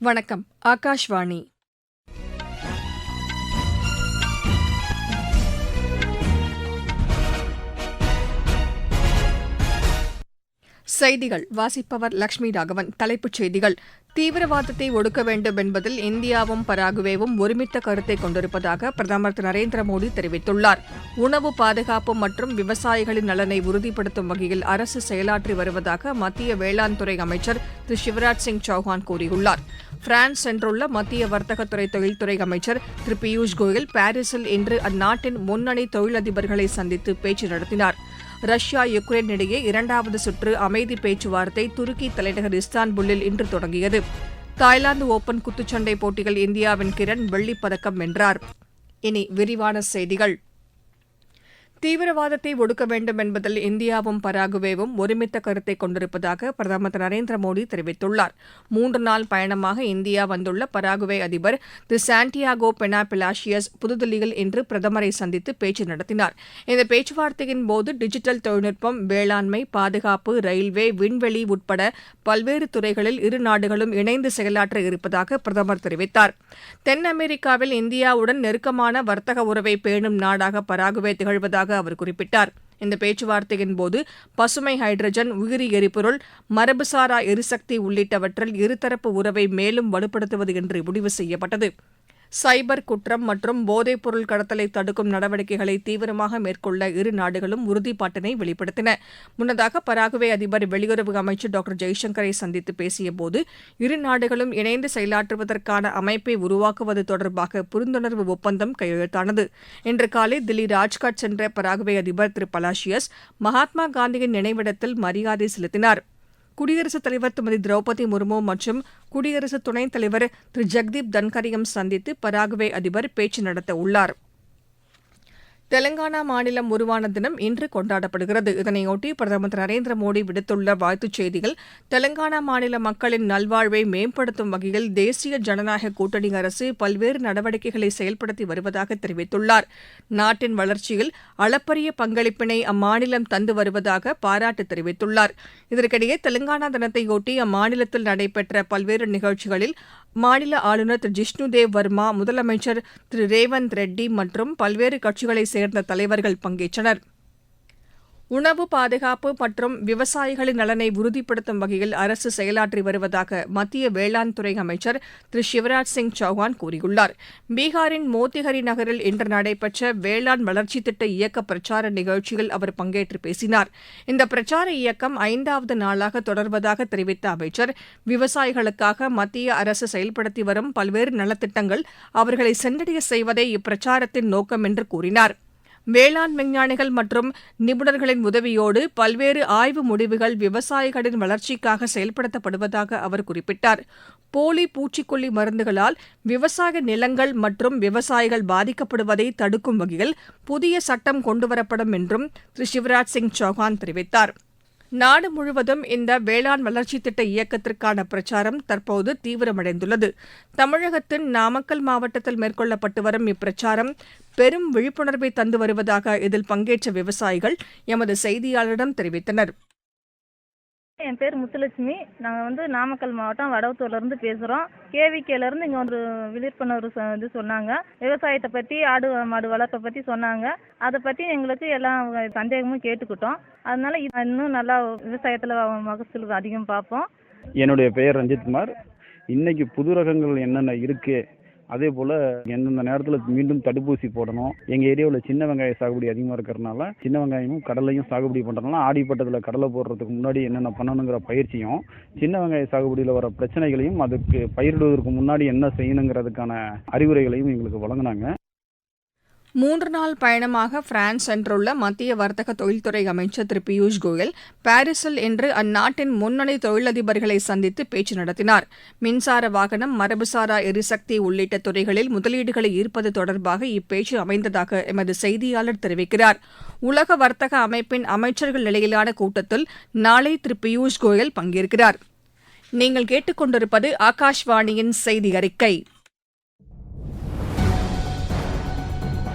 வணக்கம் ஆகாஷ்வாணி. செய்திகள் வாசிப்பவர் லட்சுமி ராகவன் தலைப்புச் செய்திகள். தீவிரவாதத்தை ஒடுக்க வேண்டும் என்பதில் இந்தியாவும் பராகுவேவும் ஒருமித்த கருத்தை கொண்டிருப்பதாக பிரதமர் திரு நரேந்திர மோடி தெரிவித்துள்ளார். உணவு பாதுகாப்பு மற்றும் விவசாயிகளின் நலனை உறுதிப்படுத்தும் வகையில் அரசு செயலாற்றி வருவதாக மத்திய வேளாண் துறை அமைச்சர் திரு சிவராஜ் சிங் சௌஹான் கூறியுள்ளார். பிரான்ஸ் சென்றுள்ள மத்திய வர்த்தகத்துறை தொழில்துறை அமைச்சர் திரு பியூஷ் கோயல் பாரிஸில் இன்று அந்நாட்டின் முன்னணி தொழிலதிபர்களை சந்தித்து பேச்சு நடத்தினார். ரஷ்யா யுக்ரைன் இடையே இரண்டாவது சுற்று அமைதி பேச்சுவார்த்தை துருக்கி தலைநகர் இஸ்தான்புல்லில் இன்று தொடங்கியது. தாய்லாந்து ஓபன் குத்துச்சண்டை போட்டியில் இந்தியாவின் கிரண் வெள்ளிப் பதக்கம் வென்றார். இனி விரிவான செய்திகள். தீவிரவாதத்தை ஒடுக்க வேண்டும் என்பதில் இந்தியாவும் பராகுவேவும் ஒருமித்த கருத்தை கொண்டிருப்பதாக பிரதமர் திரு நரேந்திர மோடி தெரிவித்துள்ளார். மூன்று நாள் பயணமாக இந்தியா வந்துள்ள பராகுவே அதிபர் திரு சாண்டியாகோ பெனா பிலாஷியஸ் புதுதில்லியில் இன்று பிரதமரை சந்தித்து பேச்சு நடத்தினார். இந்த பேச்சுவார்த்தையின் போது டிஜிட்டல் தொழில்நுட்பம் வேளாண்மை பாதுகாப்பு ரயில்வே விண்வெளி உட்பட பல்வேறு துறைகளில் இரு நாடுகளும் இணைந்து செயலாற்ற இருப்பதாக பிரதமர் தெரிவித்தார். தென் அமெரிக்காவில் இந்தியாவுடன் நெருக்கமான வர்த்தக உறவை பேணும் நாடாக பராகுவே திகழ்வதாக அவர் குறிப்பிட்டார். இந்த பேச்சுவார்த்தையின் போது பசுமை ஹைட்ரஜன் உயிரி எரிபொருள் மரபுசாரா எரிசக்தி உள்ளிட்டவற்றில் இருதரப்பு உறவை மேலும் வலுப்படுத்துவது என்று முடிவு செய்யப்பட்டது. சைபர் குற்றம் மற்றும் போதைப்பொருள் கடத்தலை தடுக்கும் நடவடிக்கைகளை தீவிரமாக மேற்கொள்ள இரு நாடுகளும் உறுதிப்பாட்டினை வெளிப்படுத்தின. முன்னதாக பராகுவே அதிபர் வெளியுறவு அமைச்சர் டாக்டர் ஜெய்சங்கரை சந்தித்து பேசியபோது இரு நாடுகளும் இணைந்து செயலாற்றுவதற்கான அமைப்பை உருவாக்குவது தொடர்பாக புரிந்துணர்வு ஒப்பந்தம் கையெழுத்தானது. இன்று காலை தில்லி ராஜ்காட் சென்ற பராகுவே அதிபர் திரு பலாஷியஸ் மகாத்மா காந்தியின் நினைவிடத்தில் மரியாதை செலுத்தினார். குடியரசுத் தலைவர் திருமதி திரௌபதி முர்மு மற்றும் குடியரசு துணைத் தலைவர் திரு ஜெக்தீப் தன்கரையும் சந்தித்து பராகுவே அதிபர் பேச்சு நடத்த உள்ளார். தெலங்கானா மாநிலம் உருவான தினம் இன்று கொண்டாடப்படுகிறது. இதனையொட்டி பிரதமர் திரு நரேந்திர மோடி விடுத்துள்ள வாழ்த்துச் செய்தியில் தெலங்கானா மாநில மக்களின் நல்வாழ்வை மேம்படுத்தும் வகையில் தேசிய ஜனநாயக கூட்டணி அரசு பல்வேறு நடவடிக்கைகளை செயல்படுத்தி வருவதாக தெரிவித்துள்ளார். நாட்டின் வளர்ச்சியில் அளப்பரிய பங்களிப்பினை அம்மாநிலம் தந்து வருவதாக பாராட்டு தெரிவித்துள்ளார். இதற்கிடையே தெலங்கானா தினத்தையொட்டி அம்மாநிலத்தில் நடைபெற்ற பல்வேறு நிகழ்ச்சிகளில் மாநில ஆளுநர் திரு ஜிஷ்ணுதேவ் வர்மா முதலமைச்சர் திரு ரேவந்த் ரெட்டி மற்றும் பல்வேறு கட்சிகளைச் சேர்ந்த தலைவர்கள் பங்கேற்றனர். உணவு பாதுகாப்பு மற்றும் விவசாயிகளின் நலனை உறுதிப்படுத்தும் வகையில் அரசு செயலாற்றி வருவதாக மத்திய வேளாண் துறை அமைச்சர் திரு சிவராஜ் சிங் சௌஹான் கூறியுள்ளார். பீகாரின் மோத்திஹரி நகரில் இன்று நடைபெற்ற வேளாண் வளர்ச்சி திட்ட இயக்க பிரச்சார நிகழ்ச்சியில் அவர் பங்கேற்று பேசினார். இந்த பிரச்சார இயக்கம் ஐந்தாவது நாளாக தொடர்வதாக தெரிவித்த அமைச்சர் விவசாயிகளுக்காக மத்திய அரசு செயல்படுத்தி வரும் பல்வேறு நலத்திட்டங்கள் அவர்களை சென்றடைய செய்வதே இப்பிரச்சாரத்தின் நோக்கம் என்று கூறினார். வேளாண் விஞ்ஞானிகள் மற்றும் நிபுணர்களின் உதவியோடு பல்வேறு ஆய்வு முடிவுகள் விவசாயிகளின் வளர்ச்சிக்காக செயல்படுத்தப்படுவதாக அவர் குறிப்பிட்டார். போலி பூச்சிக்கொல்லி மருந்துகளால் விவசாய நிலங்கள் மற்றும் விவசாயிகள் பாதிக்கப்படுவதை தடுக்கும் வகையில் புதிய சட்டம் கொண்டுவரப்படும் என்றும் திரு. சிவராஜ் சிங் சௌஹான் தெரிவித்தார். நாடு முழுவதும் இந்த வேளாண் வளர்ச்சி திட்ட இயக்கத்திற்கான பிரச்சாரம் தற்போது தீவிரமடைந்துள்ளது. தமிழகத்தின் நாமக்கல் மாவட்டத்தில் மேற்கொள்ளப்பட்டு வரும் இப்பிரச்சாரம் பெரும் விழிப்புணர்வை தந்து வருவதாக இதில் பங்கேற்ற விவசாயிகள் எமது செய்தியாளரிடம் தெரிவித்தனர். என் பேர் முத்துலட்சுமி. நாங்கள் வந்து நாமக்கல் மாவட்டம் வடவத்தூர்லேருந்து பேசுகிறோம் கேவிகேலேருந்து இங்கே வந்து விழிப்புணர்வு இது சொன்னாங்க. விவசாயத்தை பற்றி ஆடு மாடு வளர்ப்பை பற்றி சொன்னாங்க. அதை பற்றி எங்களுக்கு எல்லாம் சந்தேகமும் கேட்டுக்கிட்டோம். அதனால இன்னும் நல்லா விவசாயத்தில் மகசூல் அதிகம் பார்ப்போம். என்னுடைய பெயர் ரஞ்சித்குமார் இன்னைக்கு புது ரகங்கள் என்னென்ன இருக்கு? அதே போல் எந்தெந்த நேரத்தில் மீண்டும் தடுப்பூசி போடணும் எங்கள் ஏரியாவில் சின்ன வெங்காய சாகுபடி அதிகமாக இருக்கிறதுனால சின்ன வெங்காயமும் கடலையும் சாகுபடி பண்ணுறதுனால ஆடிப்பட்டத்தில் கடலை போடுறதுக்கு முன்னாடி என்னென்ன பண்ணணுங்கிற பயிற்சியும் சின்ன வெங்காய சாகுபடியில் வர பிரச்சனைகளையும் அதுக்கு பயிரிடுவதற்கு முன்னாடி என்ன செய்யணுங்கிறதுக்கான அறிவுரைகளையும் எங்களுக்கு வழங்கினாங்க. மூன்று நாள் பயணமாக பிரான்ஸ் சென்றுள்ள மத்திய வர்த்தக தொழில்துறை அமைச்சர் திரு பியூஷ் கோயல் பாரிஸில் இன்று அந்நாட்டின் முன்னணி தொழிலதிபர்களை சந்தித்து பேச்சு நடத்தினார். மின்சார வாகனம் மரபுசாரா எரிசக்தி உள்ளிட்ட துறைகளில் முதலீடுகளை ஈர்ப்பது தொடர்பாக இப்பேச்சு அமைந்ததாக எமது செய்தியாளர் தெரிவிக்கிறார். உலக வர்த்தக அமைப்பின் அமைச்சர்கள் நிலையிலான கூட்டத்தில் நாளை திரு பியூஷ் கோயல் பங்கேற்கிறார். நீங்கள் கேட்டுக்கொண்டிருப்பது ஆகாஷ்வாணியின் செய்தி அறிக்கை.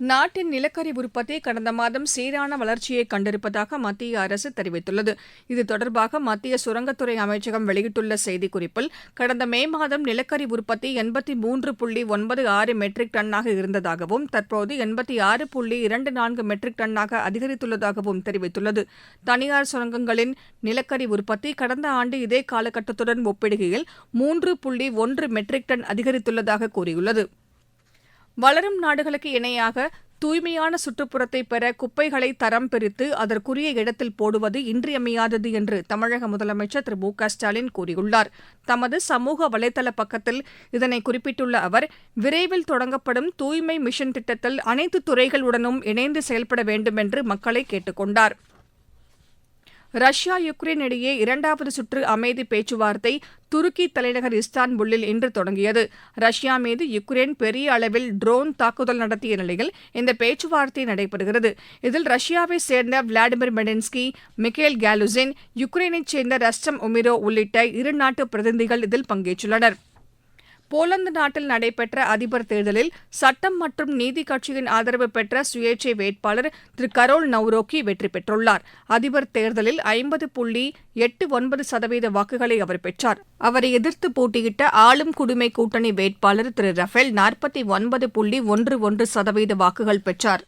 நாட்டின் நிலக்கரி உற்பத்தி கடந்த மாதம் சீரான வளர்ச்சியை கண்டிருப்பதாக மத்திய அரசு தெரிவித்துள்ளது. இது தொடர்பாக மத்திய சுரங்கத்துறை அமைச்சகம் வெளியிட்டுள்ள செய்திக்குறிப்பில் கடந்த மே மாதம் நிலக்கரி உற்பத்தி எண்பத்தி மூன்று புள்ளி ஒன்பது ஆறு மெட்ரிக் டன்னாக இருந்ததாகவும் தற்போது எண்பத்தி ஆறு புள்ளி இரண்டு நான்கு மெட்ரிக் டன்னாக அதிகரித்துள்ளதாகவும் தெரிவித்துள்ளது. தனியார் சுரங்கங்களின் நிலக்கரி உற்பத்தி கடந்த ஆண்டு இதே காலகட்டத்துடன் ஒப்பிடுகையில் மூன்று புள்ளி ஒன்று மெட்ரிக் டன் அதிகரித்துள்ளதாக கூறியுள்ளது. வளரும் நாடுகளுக்கு இணையாக தூய்மையான சுற்றுப்புறத்தை பெற குப்பைகளை தரம் பிரித்து அதற்குரிய இடத்தில் போடுவது இன்றியமையாதது என்று தமிழக முதலமைச்சர் திரு மு க ஸ்டாலின் கூறியுள்ளார். தமது சமூக வலைதள பக்கத்தில் இதனை குறிப்பிட்டுள்ள அவர் விரைவில் தொடங்கப்படும் தூய்மை மிஷன் திட்டத்தில் அனைத்து துறைகளுடனும் இணைந்து செயல்பட வேண்டும் என்று மக்களை கேட்டுக் கொண்டாா் ரஷ்யா யுக்ரைன் இடையே இரண்டாவது சுற்று அமைதி பேச்சுவார்த்தை துருக்கி தலைநகர் இஸ்தான்புல்லில் இன்று தொடங்கியது. ரஷ்யா மீது யுக்ரைன் பெரிய அளவில் ட்ரோன் தாக்குதல் நடத்திய நிலையில் இந்த பேச்சுவார்த்தை நடைபெறுகிறது. இதில் ரஷ்யாவை சேர்ந்த விளாடிமிர் மெடின்ஸ்கி மிக்கேல் கேலுசின் யுக்ரைனைச் சேர்ந்த ரஸ்டம் உமிரோ உள்ளிட்ட இரு நாட்டு பிரதிநிதிகள் இதில் பங்கேற்றுள்ளனர். போலந்து நாட்டில் நடைபெற்ற அதிபர் தேர்தலில் சட்டம் மற்றும் நீதி கட்சியின் ஆதரவு பெற்ற சுயேட்சை வேட்பாளர் திரு கரோல் நவ்ரோக்கி வெற்றி பெற்றுள்ளார். அதிபர் தேர்தலில் ஐம்பது புள்ளி எட்டு ஒன்பது சதவீத வாக்குகளை அவர் பெற்றார். அவரை எதிர்த்து போட்டியிட்ட ஆளும் குடிமை கூட்டணி வேட்பாளர் திரு ரஃபேல் நாற்பத்தி ஒன்பது புள்ளி ஒன்று ஒன்று சதவீத வாக்குகள் பெற்றார்.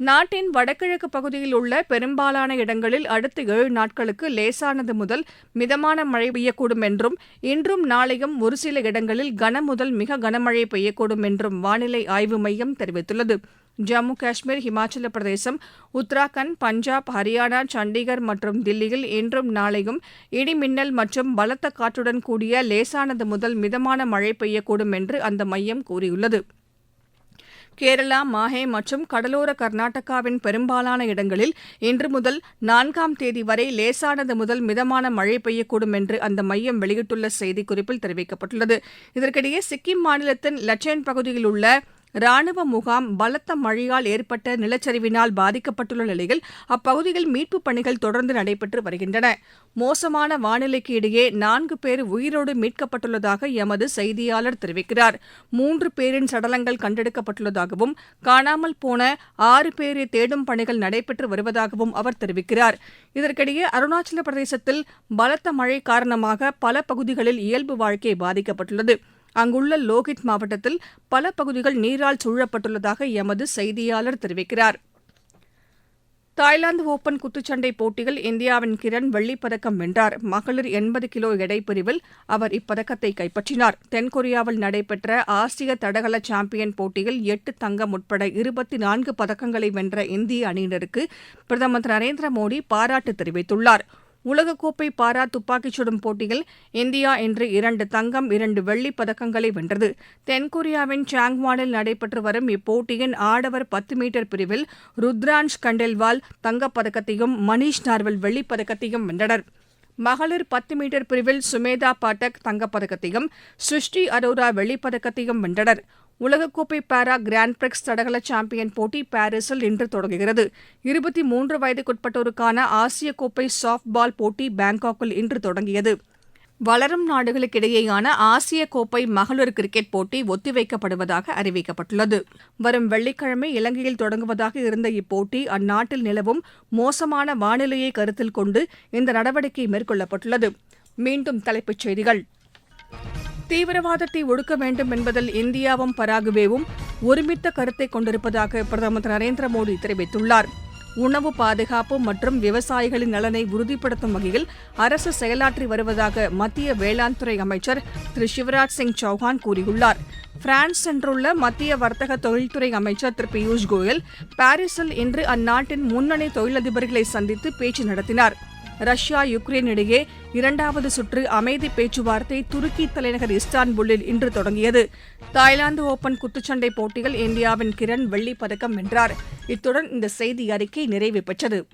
நாட்டின் வடகிழக்கு பகுதியில் உள்ள பெரும்பாலான இடங்களில் அடுத்த ஏழு நாட்களுக்கு லேசானது முதல் மிதமான மழை பெய்யக்கூடும் என்றும் இன்றும் நாளையும் ஒரு சில இடங்களில் கனமுதல் மிக கனமழை பெய்யக்கூடும் என்றும் வானிலை ஆய்வு மையம் தெரிவித்துள்ளது. ஜம்மு காஷ்மீர் ஹிமாச்சல பிரதேசம் உத்தராகண்ட் பஞ்சாப் ஹரியானா சண்டிகர் மற்றும் தில்லியில் இன்றும் நாளையும் இடி மின்னல் மற்றும் பலத்த காற்றுடன் கூடிய லேசானது முதல் மிதமான மழை பெய்யக்கூடும் என்று அந்த மையம் கூறியுள்ளது. கேரளா மாஹே மற்றும் கடலோர கர்நாடகாவின் பெரும்பாலான இடங்களில் இன்று முதல் நான்காம் தேதி வரை லேசானது முதல் மிதமான மழை பெய்யக்கூடும் என்று அந்த மையம் வெளியிட்டுள்ள செய்திக்குறிப்பில் தெரிவிக்கப்பட்டுள்ளது. இதற்கிடையே சிக்கிம் மாநிலத்தின் லச்சேன் பகுதியில் உள்ள ராணுவ முகாம் பலத்த மழையால் ஏற்பட்ட நிலச்சரிவினால் பாதிக்கப்பட்டுள்ள நிலையில் அப்பகுதியில் மீட்புப் பணிகள் தொடர்ந்து நடைபெற்று வருகின்றன. மோசமான வானிலைக்கு இடையே நான்கு பேர் உயிரோடு மீட்கப்பட்டுள்ளதாக எமது செய்தியாளர் தெரிவிக்கிறார். மூன்று பேரின் சடலங்கள் கண்டெடுக்கப்பட்டுள்ளதாகவும் காணாமல் போன ஆறு பேரை தேடும் பணிகள் நடைபெற்று வருவதாகவும் அவர் தெரிவிக்கிறார். இதற்கிடையே அருணாச்சல பிரதேசத்தில் பலத்த மழை காரணமாக பல பகுதிகளில் இயல்பு வாழ்க்கை பாதிக்கப்பட்டுள்ளது. அங்குள்ள லோகித் மாவட்டத்தில் பல பகுதிகள் நீரால் சூழப்பட்டுள்ளதாக எமது செய்தியாளர் தெரிவிக்கிறார். தாய்லாந்து ஓபன் குத்துச்சண்டை போட்டியில் இந்தியாவின் கிரண் வெள்ளிப்பதக்கம் வென்றார். மகளிர் எண்பது கிலோ எடை பிரிவில் அவர் இப்பதக்கத்தை கைப்பற்றினார். தென்கொரியாவில் நடைபெற்ற ஆசிய தடகள சாம்பியன் போட்டியில் எட்டு தங்கம் உட்பட இருபத்தி நான்கு பதக்கங்களை வென்ற இந்திய அணியினருக்கு பிரதமர் திரு நரேந்திர மோடி பாராட்டு தெரிவித்துள்ளார். உலகக்கோப்பை பாரா துப்பாக்கிச் சுடும் போட்டியில் இந்தியா இன்று இரண்டு தங்கம் இரண்டு வெள்ளிப் பதக்கங்களை வென்றது. தென்கொரியாவின் சாங்வானில் நடைபெற்று வரும் இப்போட்டியின் ஆடவர் பத்து மீட்டர் பிரிவில் ருத்ரான்ஷ் கண்டெல்வால் தங்கப்பதக்கத்தையும் மணீஷ் நார்வல் வெள்ளிப் பதக்கத்தையும் வென்றனர். மகளிர் பத்து மீட்டர் பிரிவில் சுமேதா பாட்டக் தங்கப்பதக்கத்தையும் சுஷ்டி அரோரா வெள்ளிப்பதக்கத்தையும் வென்றனர். உலகக்கோப்பை பாரா கிராண்ட் பிரிக்ஸ் தடகள சாம்பியன் போட்டி பாரிஸில் இன்று தொடங்குகிறது. இருபத்தி மூன்று வயதுக்குட்பட்டோருக்கான ஆசிய கோப்பை சாஃப்ட் பால் போட்டி பாங்காக்கில் இன்று தொடங்கியது. வளரும் நாடுகளுக்கிடையேயான ஆசிய கோப்பை மகளிர் கிரிக்கெட் போட்டி ஒத்திவைக்கப்படுவதாக அறிவிக்கப்பட்டுள்ளது. வரும் வெள்ளிக்கிழமை இலங்கையில் தொடங்குவதாக இருந்த இப்போட்டி அந்நாட்டில் நிலவும் மோசமான வானிலையை கருத்தில் கொண்டு இந்த நடவடிக்கை மேற்கொள்ளப்பட்டுள்ளது. மீண்டும் தலைப்புச் செய்திகள். தீவிரவாதத்தை ஒடுக்க வேண்டும் என்பதில் இந்தியாவும் பராகுவேவும் ஒருமித்த கருத்தை கொண்டிருப்பதாக பிரதமர் திரு நரேந்திர மோடி தெரிவித்துள்ளார். உணவு பாதுகாப்பு மற்றும் விவசாயிகளின் நலனை உறுதிப்படுத்தும் வகையில் அரசு செயலாற்றி வருவதாக மத்திய வேளாண் துறை அமைச்சர் திரு சிவராஜ் சிங் சௌஹான் கூறியுள்ளார். பிரான்ஸ் சென்றுள்ள மத்திய வர்த்தக தொழில்துறை அமைச்சர் திரு பியூஷ் கோயல் பாரிஸில் இன்று அந்நாட்டின் முன்னணி தொழிலதிபர்களை சந்தித்து பேச்சு நடத்தினார். ரஷ்யா யுக்ரைன் இடையே இரண்டாவது சுற்று அமைதி பேச்சுவார்த்தை துருக்கி தலைநகர் இஸ்தான்புல்லில் இன்று தொடங்கியது. தாய்லாந்து ஓபன் குத்துச்சண்டை போட்டியில் இந்தியாவின் கிரண் வெள்ளிப் பதக்கம் வென்றார். இத்துடன் இந்த செய்தி அறிக்கை நிறைவு பெற்றது.